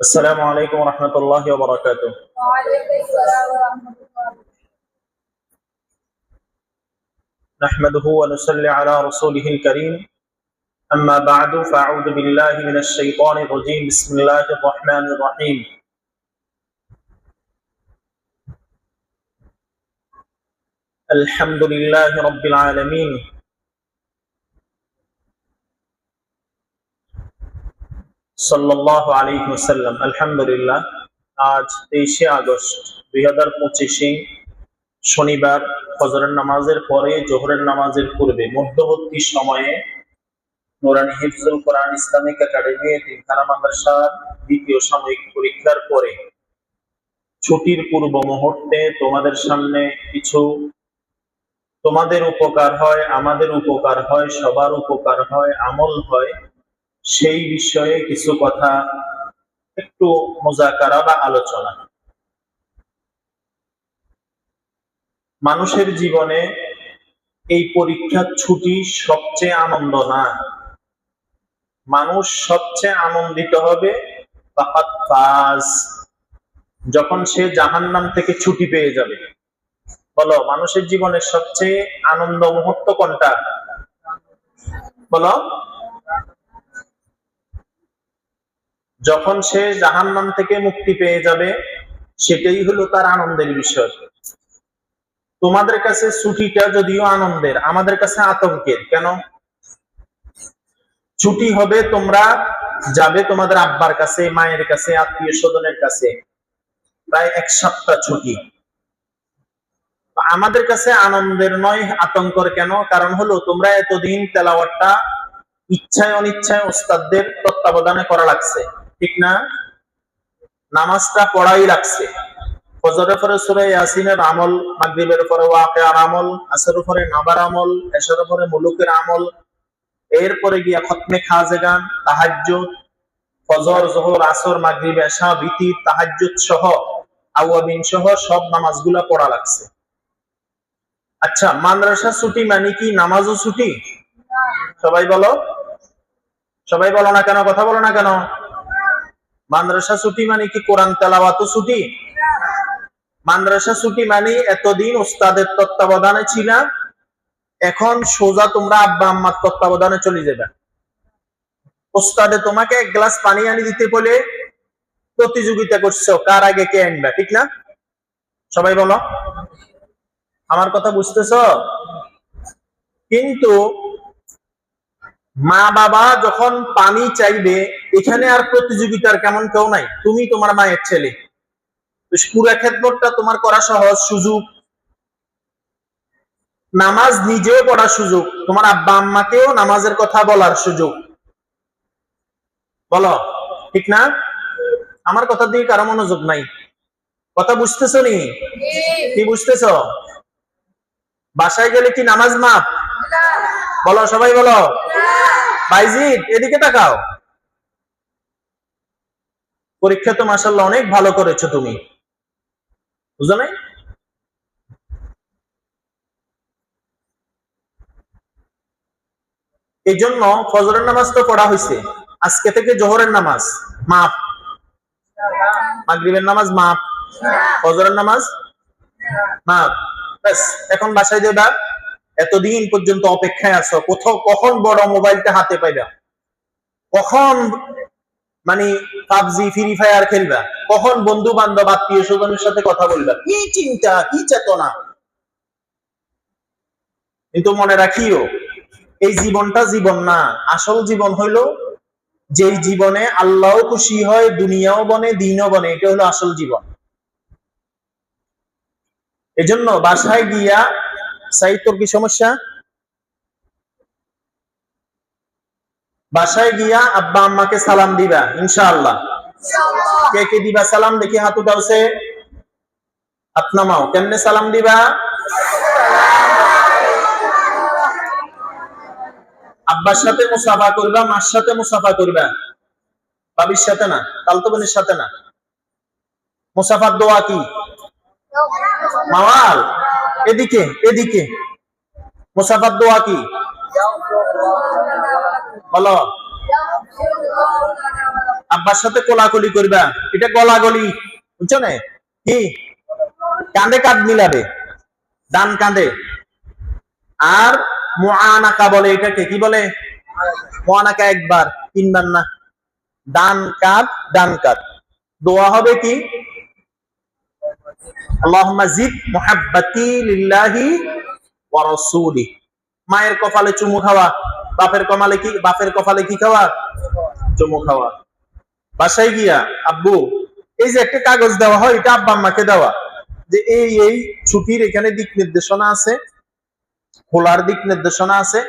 السلام عليكم ورحمة الله وبركاته. وعليكم السلام ورحمة الله نحمده ونصلي على رسوله الكريم. أما بعد فأعوذ بالله من الشيطان الرجيم. بسم الله الرحمن الرحيم. الحمد لله رب العالمين. সাল্লাল্লাহু আলাইহি ওয়াসাল্লাম, আলহামদুলিল্লাহ, আজ তেইশে আগস্ট দুই হাজার পঁচিশে শনিবার ফজরের নামাজের পরে জোহরের নামাজের পূর্বে মধ্যবর্তী সময়ে নুরানি হিফজুল কোরআন ইসলামিক একাডেমি, তিনখানা মাদ্রাসার দ্বিতীয় সাময়িক পরীক্ষার পরে ছুটির পূর্ব মুহূর্তে তোমাদের সামনে কিছু তোমাদের উপকার হয়, আমাদের উপকার হয়, সবার উপকার হয়, আমল হয় সেই বিষয়ে কিছু কথা একটু মোজাকারা বা আলোচনা। মানুষের জীবনে এই পরীক্ষার ছুটি সবচেয়ে আনন্দ না। মানুষ সবচেয়ে আনন্দিত হবে যখন সে জাহান্নাম থেকে ছুটি পেয়ে যাবে। বলো, মানুষের জীবনের সবচেয়ে আনন্দ মুহূর্ত কোনটা? বলো। যখন সে জাহান্নাম থেকে মুক্তি পেয়ে যাবে, সেটাই হলো তার আনন্দের বিষয়। তোমাদের কাছে ছুটিটা যদিও আনন্দের, আমাদের কাছে আতঙ্কের। কেন? ছুটি হবে তোমরা যাবে তোমাদের আব্বার কাছে, মায়ের কাছে, আত্মীয় স্বজনের কাছে। প্রায় এক সপ্তাহ ছুটি। আমাদের কাছে আনন্দের নয়, আতঙ্কর কেন? কারণ হলো তোমরা এতদিন তেলাওয়াতটা ইচ্ছায় অনিচ্ছায় ওস্তাদদের তত্ত্বাবধানে করা লাগছে। ঠিক না? নামাজটা পড়াই লাগছে। ফজরের পরে সুরে ইয়াসিনের আমল মাগরিবের পরে ওয়াকিয়ার আমল আসরের পরে নাবার আমল এশারের পরে মুলুকের আমল এরপরে গিয়া খতমে খাজেগান তাহাজ্জুদ ফজর জোহর আসর মাগরিব এশা বিতির তাহাজ্জুদ সহ আওয়াবিন সহ সব নামাজগুলা পড়া লাগছে। আচ্ছা মাদ্রাসা ছুটি মানে কি? নামাজও ছুটি? সবাই বলো? সবাই বলো না কেন? কথা বলো না কেন? মাদ্রাসা ছুটি মানে কি? কোরআন তেলাওয়াতও ছুটি? মাদ্রাসা ছুটি মানে এতদিন ওস্তাদের তত্ত্বাবধানে ছিলা, এখন সোজা তোমরা আব্বা আম্মার তত্ত্বাবধানে চলে যাবে। ওস্তাদে তোমাকে এক গ্লাস পানি আনি দিতে বলে প্রতিযোগিতা করছ, কার আগে কে আনবে, ঠিক না? সবাই বলো। আমার কথা বুঝতেছ? কিন্তু মা বাবা যখন পানি চাইবে এখানে আর প্রতিযোগিতার কেমন কেউ নাই। তুমি তোমার মায়ের ছেলে। পুরা খেদমতটা তোমার করা সহজ, সুযোগ। নামাজ নিজেও পড়ার সুযোগ। তোমার আব্বা আম্মাকেও নামাজের কথা বলার সুযোগ। বলো, ঠিক না? আমার কথা দিয়ে কারও মনোযোগ নাই। কথা বুঝতেছ নি? কি বুঝতেছ? বাসায় গেলে কি নামাজ মাপ বলো, সবাই বলো। বাইজিদ, এদিকে তাকাও। পরীক্ষা তো মাসাল্লাহ অনেক ভালো করেছ তুমি। বুঝো নাই? এই জন্য ফজরের নামাজ তো পড়া হয়েছে আজকে থেকে জোহরের নামাজ মাপ মাগরিবের নামাজ মাপ ফজরের নামাজ মাপ ব্যাস, এখন বাসায় যাবা এতদিন পর্যন্ত অপেক্ষায় আছো। কোথাও কখন বড় মোবাইলটা হাতে পাইবা? কখন মানে পাবজি ফ্রি ফায়ার খেলবা। কখন বন্ধু বান্ধব আত্মীয় স্বজনের সাথে কথা বলবা? কি চিন্তা, কি চেতনা? কিন্তু মনে রাখিও, এই জীবনটা জীবন না। আসল জীবন হইল, যেই জীবনে আল্লাহ খুশি হয়, দুনিয়াও বনে, দিনও বনে, এটা হলো আসল জীবন। এজন্য বাসায় গিয়া সাই তোর কি সমস্যা? বাসায় গিয়া আব্বা আম্মাকে সালাম দিবা ইনশাআল্লাহ। কে কে দিবা সালাম? দেখি হাত উঠাওছে হাত নামাও। কেমনে সালাম দিবা? আব্বার সাথে মুসাফা করবা মার সাথে মুসাফা করবা। বাবির সাথে না তালতো বোনের সাথে না। মুসাফার দোয়া কি? মাওয়াল। এদিকে এদিকে। মুসাফার দোয়া কি? বলো। আব্বার সাথে কোলাকুলি করবা। এটা গলাগলি। বুঝছ না? কি? কাঁধে কাঁধ মিলাবে। ডান কাঁধে। আর মুআনাকা বলে এটাকে, কি বলে? মুআনাকা একবার, তিনবার না। ডান কাঁধ ডান কাঁধ। দোয়া হবে কি? মায়ের কপালে চুমু খাওয়া। বাপের কপালে কি বাপের কপালে কি খাওয়া? চুমু খাওয়া। বাসায় গিয়া আব্বু এই যে একটা কাগজ দেওয়া হয় এটা আব্বা আম্মাকে দেওয়া। যে এই এই ছুটির এখানে দিক নির্দেশনা আছে খোলার দিক নির্দেশনা আছে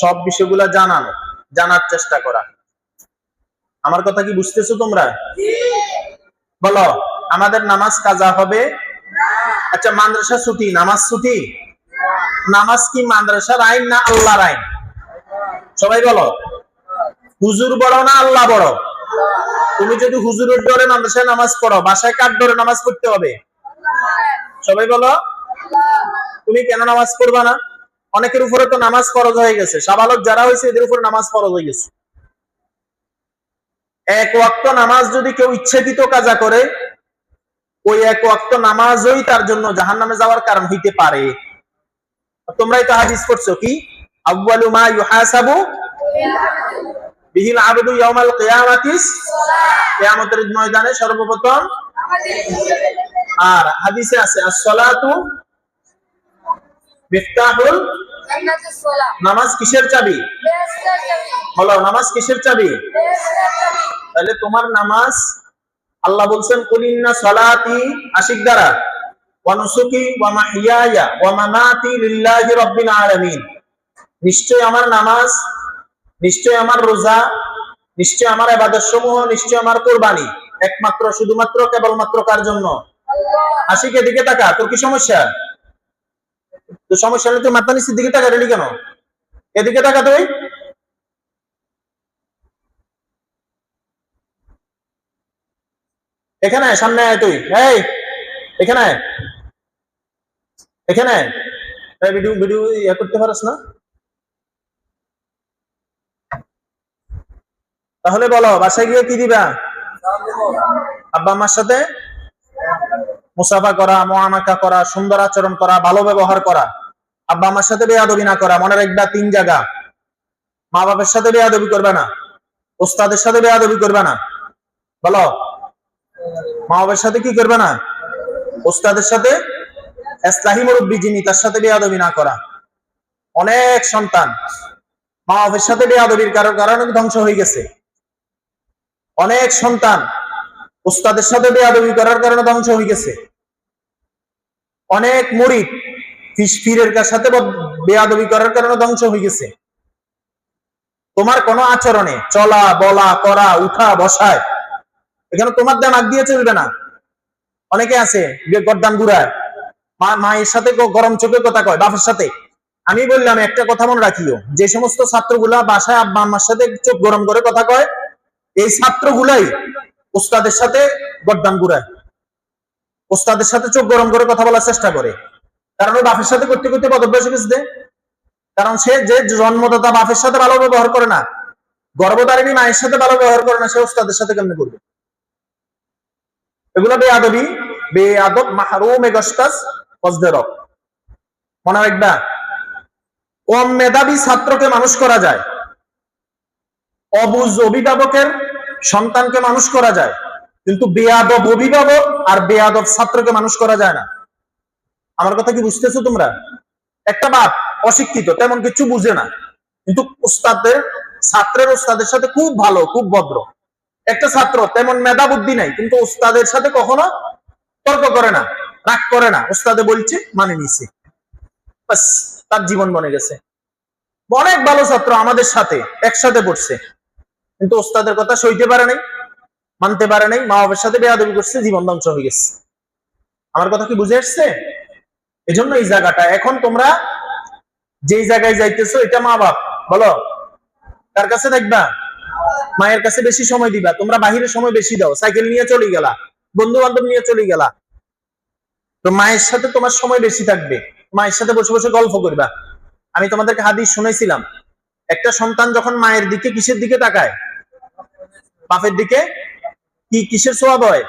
সব বিষয়গুলা জানানো জানার চেষ্টা করা। আমার কথা কি বুঝতেছো তোমরা? বলো আমাদের নামাজ কাজা হবে? আচ্ছা মাদ্রাসা ছুটি নামাজ ছুটি? নামাজ কি মাদ্রাসার আইন না আল্লাহর আইন? সবাই বলো। হুজুর বড় না আল্লাহ বড়? তুমি যদি হুজুরের ডরে মাদ্রাসায় নামাজ পড়ো, বাসায় কার ডরে নামাজ পড়তে হবে? সবাই বলো। তুমি কেন নামাজ পড়বা না? অনেকের উপরে তো নামাজ ফরজ হয়ে গেছে। সাবালক যারা হয়েছে, এদের উপরে নামাজ ফরজ হয়ে গেছে। এক ওয়াক্ত নামাজ যদি কেউ ইচ্ছাকৃত কাজা করে, ওই এক ওয়াক্ত নামাজই তার জন্য জাহান নামে যাওয়ার কারণ হইতে পারে। তোমরাই তো হাদিস করছ কি? আউয়ালু মা ইউহাসাবু বিহিল আবদু ইয়াউমাল কিয়ামাতিস কিয়ামতের ময়দানে সর্বপ্রথম। আর হাদিসে আছে as-সালাতু মিফতাহুল নামাজ কিসের চাবি? বলো, নামাজ কিসের চাবি? তাহলে তোমার নামাজ আল্লাহ বলছেন, কুলিন্না সালাতি আশিক দ্বারা, ওয়া নুসুকি ওয়া মাহইয়ায়া ওয়া মামাতি লিল্লাহি রাব্বিল আলামিন। নিশ্চয় আমার নামাজ নিশ্চয় আমার রোজা নিশ্চয় আমার ইবাদত সমূহ নিশ্চয় আমার কুরবানি। একমাত্র শুধুমাত্র কেবলমাত্র কার জন্য? আশিক এদিকে তাকা তোর কি সমস্যা? তো সমস্যা হলে তুই মাথা নিচের দিকে তাকা রেডি কেন? এদিকে তাকা তুই। এখানে সামনে আয় তুই। এই এখানে। এখানে। ভিডিও ভিডিও ইয়ে করতে পারস না? তাহলে বলো, বাসায় গিয়ে কি দিবা? আব্বা আম্মার সাথে? মুসাফা করা, মোয়ানাকা করা, সুন্দর আচরণ করা, ভালো ব্যবহার করা। আব্বা আমার সাথে বেয়াদবি না করা, মনে রাখবা তিন জায়গা। মা বাবার সাথে বেয়াদবি করবে না, ওস্তাদের সাথে বেয়াদবি করবে না। বলো, মা বাবার সাথে কি করবে না? ওস্তাদের সাথে? মুরব্বী যিনি, তার সাথে বেয়াদবি না করা। অনেক সন্তান মা বাবার সাথে বেয়াদবির কারণে ধ্বংস হয়ে গেছে। অনেক সন্তান উস্তাদের সাথে বেয়াদবি করার কারণে ধ্বংস হয়ে গেছে। অনেক মরিদ ফিরের সাথে বেয়াদবি করার কারণে ধ্বংস হয়ে গেছে। তোমার কোনো আচরণে চলা, বলা, করা, উঠা, বসায়, এখানে তোমার দামাগ দিয়ে চলবে না। অনেকে আছে, যে গদ্দান গুড়ায়, মা, মায়ের সাথে গরম চোখে কথা কয়, বাপের সাথে। আমি বললাম, একটা কথা মনে রাখিও, যে সমস্ত ছাত্রগুলা বাসায় আব্বা আম্মার সাথে চোখ গরম করে কথা কয় এই ছাত্রগুলাই ওস্তাদের সাথে গদ্দান গুড়ায় ওস্তাদের সাথে চোখ গরম করে কথা বলার চেষ্টা করে। কারণ ওই বাপের সাথে করতে করতে পদভ্যাস গেছে। কারণ সে যে জন্মদাতা বাপের সাথে ভালো ব্যবহার করে না, গর্ভধারিণী মায়ের সাথে ভালো ব্যবহার করে না, সে ওস্তাদের সাথে কেমনে করবে এগুলো বেআবি বেআদব মাহরুম, এগস্টাস ফজদেরব মনে রাখবা, কম মেধাবী ছাত্রকে মানুষ করা যায়। অবুজ অভিভাবকের সন্তানকে মানুষ করা যায়, কিন্তু বেয়াদব অভিভাবক আর বেয়াদব ছাত্রকে মানুষ করা যায় না। আমার কথা কি বুঝতেছো তোমরা? একটা বাপ অশিক্ষিত, তেমন কিছু বুঝে না, কিন্তু উস্তাদের, ছাত্রের উস্তাদের সাথে খুব ভালো, খুব ভদ্র। একটা ছাত্র তেমন মেধা বুদ্ধি নাই, কিন্তু উস্তাদের সাথে কখনো তর্ক করে না, রাগ করে না। উস্তাদে বলছে মানে নিছে। তার জীবন বনে গেছে। অনেক ভালো ছাত্র আমাদের সাথে একসাথে পড়ছে। কিন্তু ওস্তাদের কথা সইতে পারে নাই, মানতে পারে নাই মা বাবার সাথে বেয়াদবি করছে, জীবন ধ্বংস হয়ে গেছে। আমার কথা কি বুঝে আসছে? এই জন্য এই জায়গাটা, এখন তোমরা যেই জায়গায় যাইতেছো, এটা মা বাপ বলো। কার কাছে দেখবা মায়ের কাছে বেশি সময় দিবা। তোমরা বাহিরে সময় বেশি দাও, সাইকেল নিয়ে চলে গেলা বন্ধু বান্ধব নিয়ে চলে গেলা। তো মায়ের সাথে তোমার সময় বেশি থাকবে। মায়ের সাথে বসে বসে গল্প করবা। আমি তোমাদেরকে হাদিস শুনেছিলাম একটা সন্তান যখন মায়ের দিকে কিসের দিকে তাকায়? বাপের দিকে? কি কিসের সোয়াব হয়?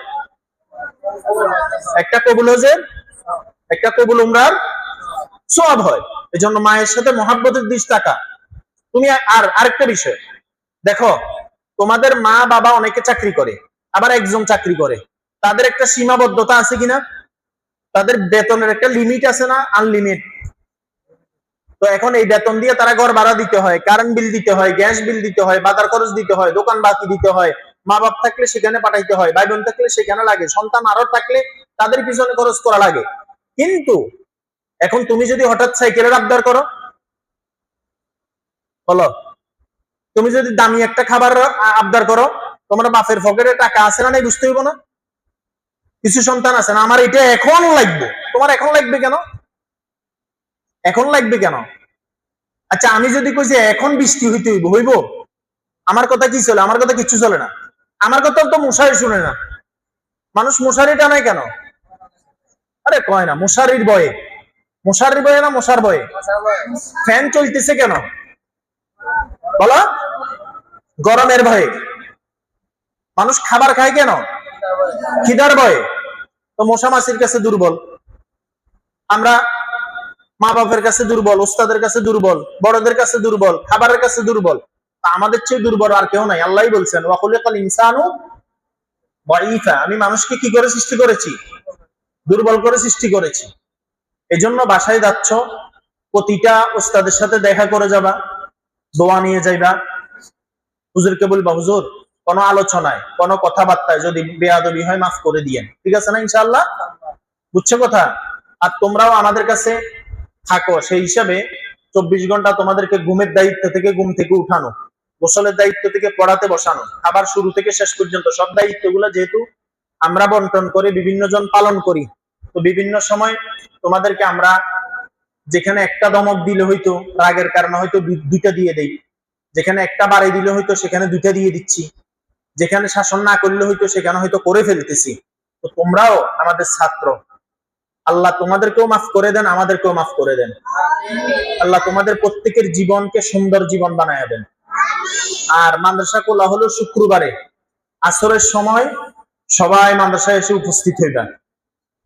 একটা কবুল হজের, একটা কবুল উমরার সোয়াব হয়। এজন্য মায়ের সাথে মহাব্বতের দিস টাকা তুমি আর আরেকটা বিষয়। দেখো, তোমাদের মা বাবা অনেকে চাকরি করে, আবার একজন চাকরি করে। তাদের একটা সীমাবদ্ধতা আছে কিনা? তাদের বেতনের একটা লিমিট আছে না? আনলিমিট তো এখন এই বেতন দিয়ে তারা ঘর ভাড়া দিতে হয় কারেন্ট বিল দিতে হয় গ্যাস বিল দিতে হয়, বাজার খরচ দিতে হয়, দোকান বাতি দিতে হয় মা বাপ থাকলে সেখানে পাঠাইতে হয় ভাই বোন থাকলে সেখানে লাগে, সন্তান আরও থাকলে তাদের পিছনে খরচ করা লাগে। কিন্তু এখন তুমি যদি হঠাৎ সাইকেলের আবদার করো, বলো, তুমি যদি দামি একটা খাবার আবদার করো, তোমার বাপের পকেটে টাকা আছে না নাই বুঝতে হইব না? কিছু সন্তান আছে না, আমার এটা এখন লাগবে, তোমার এখন লাগবে কেন? এখন লাগবে কেন? আচ্ছা আমি যদি কই যে এখন বৃষ্টি হইতে হইব হইব? আমার কথা কি চলে? আমার কথা কিচ্ছু চলে না। আমার কথা তো মশারি শুনে না। মানুষ মশারি টানায় কেন? আরে কয় না, মশারির বয়ে মশারির বয়ে না মশার বয়ে ফ্যান চলতেছে কেন? বলো? গরমের ভয়ে। মানুষ খাবার খায় কেন? খিদার ভয়ে। তো মশা মাসির কাছে দুর্বল। আমরা মা বাপের কাছে দুর্বল ওস্তাদের কাছে দুর্বল, বড়দের কাছে দুর্বল, খাবারের কাছে দুর্বল। আমাদের চেয়ে দুর্বল আর কেউ নাই আল্লাহ বলছেন ওয়াকুলিকাল ইনসানু দাঈফা আমি মানুষকে কি করে সৃষ্টি করেছি? দুর্বল করে সৃষ্টি করেছি। এজন্য বাসায় যাচ্ছ, প্রতিটা ওস্তাদের সাথে দেখা করে যাবা, দোয়া নিয়ে যাইবা। হুজুর হুজুরকে বলবা, হুজুর, কোনো আলোচনায়, কোনো কথাবার্তায় যদি বেয়াদবি হয়, মাফ করে দিয়েন। ঠিক আছে না, ইনশাআল্লাহ? বুঝছ কথা? আর তোমরাও আমাদের কাছে থাকো, সেই হিসাবে চব্বিশ ঘণ্টা তোমাদেরকে ঘুমের দায়িত্ব থেকে ঘুম থেকে উঠানো, গোসলের দায়িত্ব থেকে পড়াতে বসানো, খাবার শুরু থেকে শেষ পর্যন্ত সব দায়িত্বগুলো যেহেতু আমরা বন্টন করে বিভিন্ন জন পালন করি, তো বিভিন্ন সময় তোমাদেরকে আমরা যেখানে একটা দমক দিলে হয়তো রাগের কারণে হয়তো দুইটা দিয়ে দেই, যেখানে একটা বাড়ি দিলে হয়তো সেখানে দুইটা দিয়ে দিচ্ছি, যেখানে শাসন না করলে হয়তো সেখানে হয়তো করে ফেলতেছি, তো তোমরাও আমাদের ছাত্র আল্লাহ তোমাদেরকেও মাফ করে দেন আমাদেরকেও মাফ করে দেন। আল্লাহ তোমাদের প্রত্যেকের জীবনকে সুন্দর জীবন বানায় দেন। আর মাদ্রাসা কোলা হলো শুক্রবারে। আসরের সময় সবাই মাদ্রাসায় এসে উপস্থিত হইবা।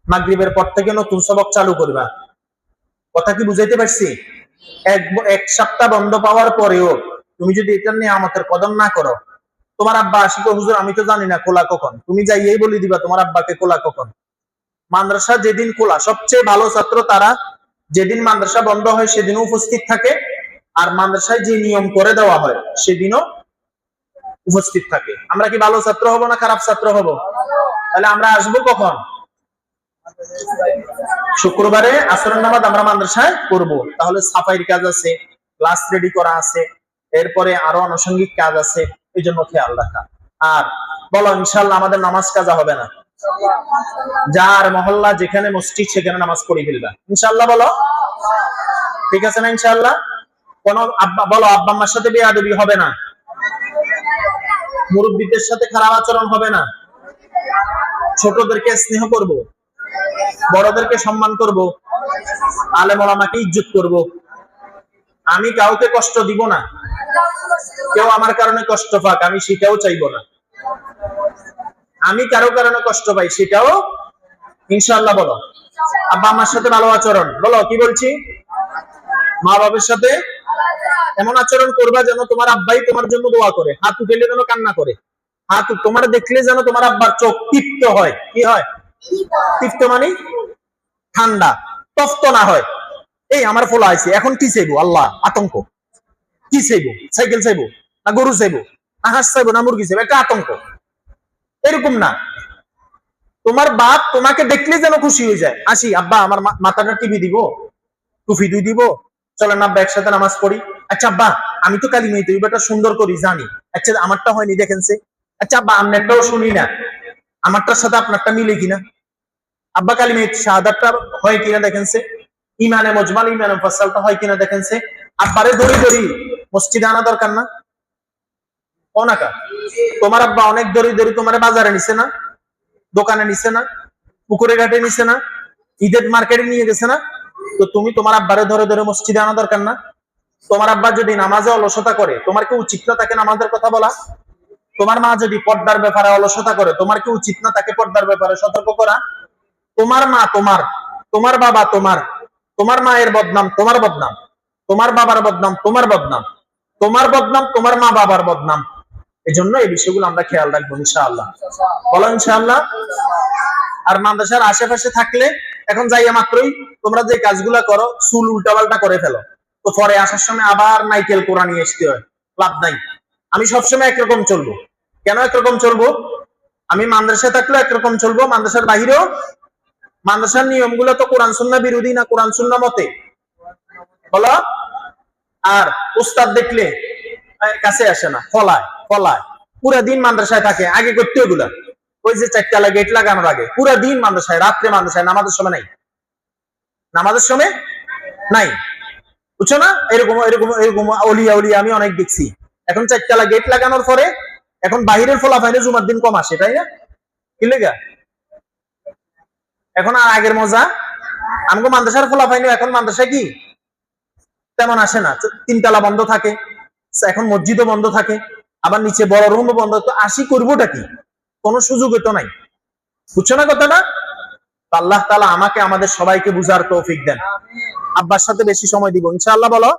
মাগরিবের পর থেকে নতুন সবক চালু করবা। কথা কি বুঝাইতে পারছি? এক এক সপ্তাহ বন্ধ পাওয়ার পরেও তুমি যদি এটা নিয়ে আমাদের কদম না করো তোমার আব্বা আসিক হুজুর আমি তো জানি না কোলা কখন। তুমি যাইয়েই বলে দিবা তোমার আব্বাকে কোলা কখন? মাদ্রাসা যেদিন খোলা, সবচেয়ে ভালো ছাত্র তারা যেদিন মাদ্রাসা বন্ধ হয় সেদিনও উপস্থিত থাকে। আর মাদ্রাসায় যে নিয়ম করে দেওয়া হয়, সেদিনও উপস্থিত থাকে। আমরা কি ভালো ছাত্র হব না খারাপ ছাত্র হব? তাহলে আমরা আসব কখন? শুক্রবারে আসরের নামাজ আমরা মাদ্রাসায় করব তাহলে সাফাইয়ের কাজ আছে, ক্লাস রেডি করা আছে, এরপরে আরও আনুষঙ্গিক কাজ আছে এই জন্য খেয়াল রাখা। আর বলো ইনশাল্লাহ আমাদের নামাজ কাজা হবে না। যার মহল্লা যেখানে মসজিদ, সেখানে নামাজ পড়ে ফেলবা। ইনশাল্লাহ বলো। ঠিক আছে না ইনশাল্লাহ কোন আব্বা, বলো, আব্বা আম্মার সাথে বেয়াদবি হবে না? মুরব্বীদের সাথে খারাপ আচরণ হবে না? ছোটদেরকে স্নেহ করব? বড়দেরকে সম্মান করব? আলেম ওলামাকে ইজ্জত করব? আমি কাউকে কষ্ট দিব না। কেউ আমার কারণে কষ্ট পাক, আমি সেটাও চাইব না। আমি কারও কারণে কষ্ট পাই সেটাও ইনশাআল্লাহ বলো। আব্বা, আমার সাথে ভালো আচরণ। বলো, কি বলছি? মা বাবার সাথে এমন আচরণ করবা যেন তোমার আব্বাই তোমার জন্য দোয়া করে। হাত উঠেলে যেন কান্না করে। হাত তোমার দেখলে যেন তোমার আব্বার চোখ তৃপ্ত হয়। কি হয়? তৃপ্ত মানে ঠান্ডা, তপ্ত না হয়। এই আমার ফলো আইছে। এখন কি চাইব? আল্লাহ, আতঙ্ক। কি চাইব? সাইকেল চাইব? না গরু চাইব? না হাঁস চাইব? না মুরগি চাইব? একটা আতঙ্ক। এরকম না। তোমার বাপ তোমাকে দেখলে যেন খুশি হয়ে যায়। আসি, আব্বা, আমার মাথাটা টিভি দিব টুফি দুই দিব। চলেন আব্বা, একসাথে নামাজ পড়ি। আচ্ছা আব্বা, আমি তো কালি মেয়ে তুই বেটা সুন্দর করি, জানি। আচ্ছা আমারটা হয়নি, দেখেন সে। আচ্ছা আব্বা আপনারটাও শুনি না। আমারটার সাথে আপনারটা মিলে কিনা? আব্বা, কালী মেয়ে, শাহাদাতটা হয় কিনা, দেখেন সে। ইমানে মজমাল, ইমানে ফসলটা হয় কিনা, দেখেন সে। আব্বারে দড়ি দড়ি মসজিদে আনা দরকার না। অনাকা। তোমার আব্বা অনেক দড়ি দড়ি তোমার বাজারে নিছে না, দোকানে নিছে না পুকুরে ঘাটে নিছে না, ঈদের মার্কেটে নিয়ে গেছে না? তো তুমি তোমার আব্বারে ধরে ধরে মসজিদে আনা দরকার না। তোমার আব্বা যদি নামাজে অলসতা করে, তোমার কি উচিত না তাকে নামাজের কথা বলা? তোমার মা যদি পর্দার ব্যাপারে অলসতা করে, তোমার কি উচিত না তাকে পর্দার ব্যাপারে সতর্ক করা? তোমার মা তোমার তোমার বাবা তোমার তোমার মায়ের বদনাম তোমার বদনাম, তোমার বাবার বদনাম তোমার বদনাম তোমার বদনাম তোমার মা বাবার বদনাম। এই জন্য এই বিষয়গুলো আমরা খেয়াল রাখব, ইনশাআল্লাহ। বলো, ইনশাআল্লাহ? আর মাদ্রাসার আশেপাশে থাকলে এখন যাইয়া মাত্রই তোমরা যে কাজগুলা করো, চুল উল্টাপাল্টা করে ফেলো। তো পরে আসার সময় আবার নাইকেল কোরআন নিয়ে আসতে হয়, লাভ নাই। আমি সবসময় একরকম চলবো। কেন একরকম চলবো? আমি মাদ্রাসায় থাকলেও একরকম চলবো, মাদ্রাসার বাহিরেও। মাদ্রাসার নিয়মগুলো তো কোরআন সুন্না বিরোধী না কোরআন সুন্না মতে? বলো? আর উস্তাদ দেখলে কাছে আসে না, ফলায় ফলায়। পুরা দিন মাদ্রাসায় থাকে, আগে করতে ওগুলা। ওই যে লাগানোর আগে। পুরা দিন মাদ্রাসায়, রাত্রে মাদ্রাসায়, নামাজের সময় নাই। নামাজের সময় নাই। বুঝছ না? এরকম এরকম এরকম অলিয়া অলিয়া আমি অনেক দেখছি। এখন চারটালা গেট লাগানোর পরে এখন বাহিরের ফলাফাইলে জুমার দিন কম আসে, তাই না? কি লেগা? এখন আর আগের মজা। আমাকে মাদ্রাসার ফলাফাইনি এখন মাদ্রাসা কি? তেমন আসে না। তিনতলা বন্ধ থাকে। এখন মসজিদও বন্ধ থাকে, আবার নিচে বড় রুমও বন্ধ, তো আসি করবোটা কি? কোনো সুযোগ তো নাই। বুঝছ না কথাটা? তো আল্লাহ তালা আমাকে, আমাদের সবাইকে বুঝার তৌফিক দেন। আব্বার সাথে বেশি সময় দিব, ইনশাআল্লাহ বলো।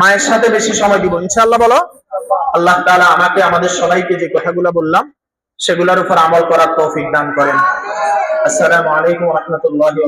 মায়ের সাথে বেশি সময় দিব, ইনশাআল্লাহ বলো। আল্লাহ তাআলা আমাকে, আমাদের সবাইকে যে কথাগুলো বললাম, সেগুলোর উপর আমল করার তৌফিক দান করেন। আসসালামু আলাইকুম রাহমাতুল্লাহি